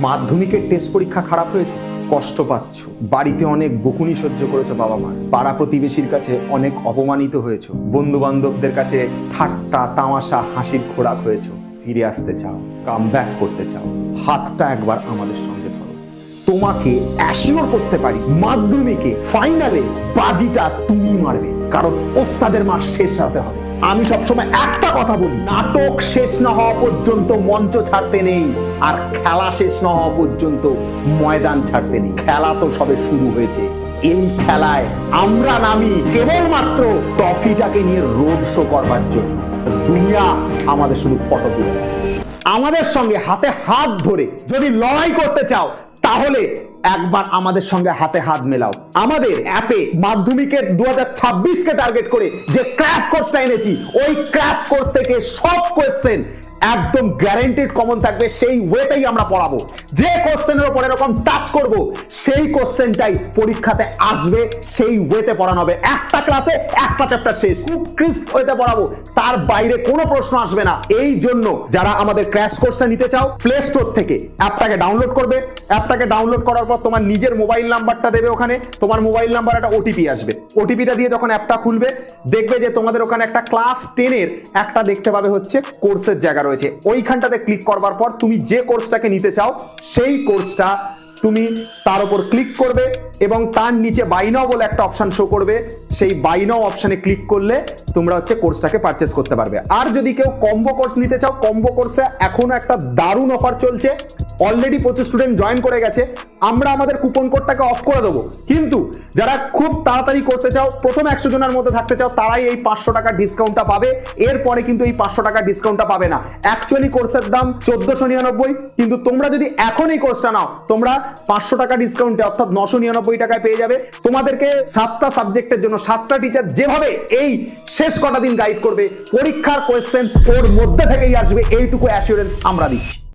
মাধ্যমিকের টেস্ট পরীক্ষা খারাপ হয়েছে? কষ্ট পাচ্ছ। বাড়িতে অনেক বকুনি সহ্য করেছ বাবা মা। পাড়া প্রতিবেশীর কাছে অনেক অপমানিত হয়েছো। বন্ধু বান্ধবদের কাছে ঠাট্টা, তামাশা, হাসির খোরাক হয়েছো। ফিরে আসতে চাও কাম ব্যাক করতে চাও। হাতটা একবার আমাদের সঙ্গে ধরো। তোমাকে অ্যাসিওর করতে পারি, মাধ্যমিকে ফাইনালে বাজিটা তুমি মারবে। কারণ ওস্তাদের মার শেষ হতে হবে। আমি সবসময় একটা কথা বলি, নাটক শেষ না হওয়া পর্যন্ত মঞ্চ ছাড়তে নেই, আর খেলা শেষ না হওয়া পর্যন্ত ময়দান ছাড়তে নেই। খেলা তো সবে শুরু হয়েছে। এই খেলায় আমরা নামি কেবলমাত্র ট্রফিটাকে নিয়ে রোড শো করবার জন্য। দুনিয়া আমাদের শুধু ফটো তুলে। আমাদের সঙ্গে হাতে হাত ধরে যদি লড়াই করতে চাও তাহলে একবার আমাদের সঙ্গে হাতে হাত মেলাও। আমাদের অ্যাপে মাধ্যমিকের দু হাজার টার্গেট করে যে ক্র্যাশ কোর্সটা এনেছি, ওই ক্র্যাশ কোর্স থেকে সব কোয়েশ্চেন একদম গ্যারেন্টিড কমন থাকবে, সেই ওয়েতেই আমরা পড়াবো। যে কোশ্চেনের উপর এরকম টাচ করব, সেই কোশ্চেনটাই পরীক্ষাতে আসবে, সেই ওয়েতে পড়ানো হবে। একটা ক্লাসে একটা চ্যাপ্টার শেষ, খুব ক্রিস্প ওয়েতে পড়াবো। তার বাইরে কোনো প্রশ্ন আসবে না। এই জন্য যারা আমাদের ক্র্যাশ কোর্সটা নিতে চাও প্লে স্টোর থেকে অ্যাপটাকে ডাউনলোড করবে। অ্যাপটাকে ডাউনলোড করার পর তোমার নিজের মোবাইল নাম্বারটা দেবে ওখানে। তোমার মোবাইল নাম্বার একটা ওটিপি আসবে। ওটিপিটা দিয়ে যখন অ্যাপটা খুলবে, দেখবে যে তোমাদের ওখানে একটা ক্লাস টেনের একটা দেখতে পাবে হচ্ছে কোর্সের জায়গা রয়েছে। ওইখানটাতে ক্লিক করবার পর তুমি যে কোর্সটাকে নিতে চাও, সেই কোর্সটা তুমি তার উপর ক্লিক করবে এবং তার নিচে বাইনাও বলে একটা অপশান শো করবে। সেই বাইনাও অপশানে ক্লিক করলে তোমরা হচ্ছে কোর্সটাকে পারচেস করতে পারবে। আর যদি কেউ কম্বো কোর্স নিতে চাও কম্বো কোর্সে এখনও একটা দারুণ অফার চলছে। অলরেডি প্রচুর স্টুডেন্ট জয়েন করে গেছে, আমরা আমাদের কুপন কোডটাকে অফ করে দেবো। কিন্তু যারা খুব তাড়াতাড়ি করতে চাও, প্রথম একশো জনের মধ্যে থাকতে চাও, তারাই এই পাঁচশো টাকার ডিসকাউন্টটা পাবে। এরপরে কিন্তু এই পাঁচশো টাকার ডিসকাউন্টটা পাবে না। অ্যাকচুয়ালি কোর্সের দাম চোদ্দশো নিরানব্বই, কিন্তু তোমরা যদি এখন এই কোর্সটা নাও, তোমরা পাঁচশো টাকা ডিসকাউন্টে অর্থাৎ নশো নিরানব্বই টাকায় পেয়ে যাবে। তোমাদেরকে সাতটা সাবজেক্টের জন্য, সাতটা টিচার যেভাবে এই শেষ কটা দিন গাইড করবে, পরীক্ষার কোয়েশ্চেন ওর মধ্যে থেকেই আসবে, এইটুকু অ্যাসিওরেন্স আমরা দিচ্ছি।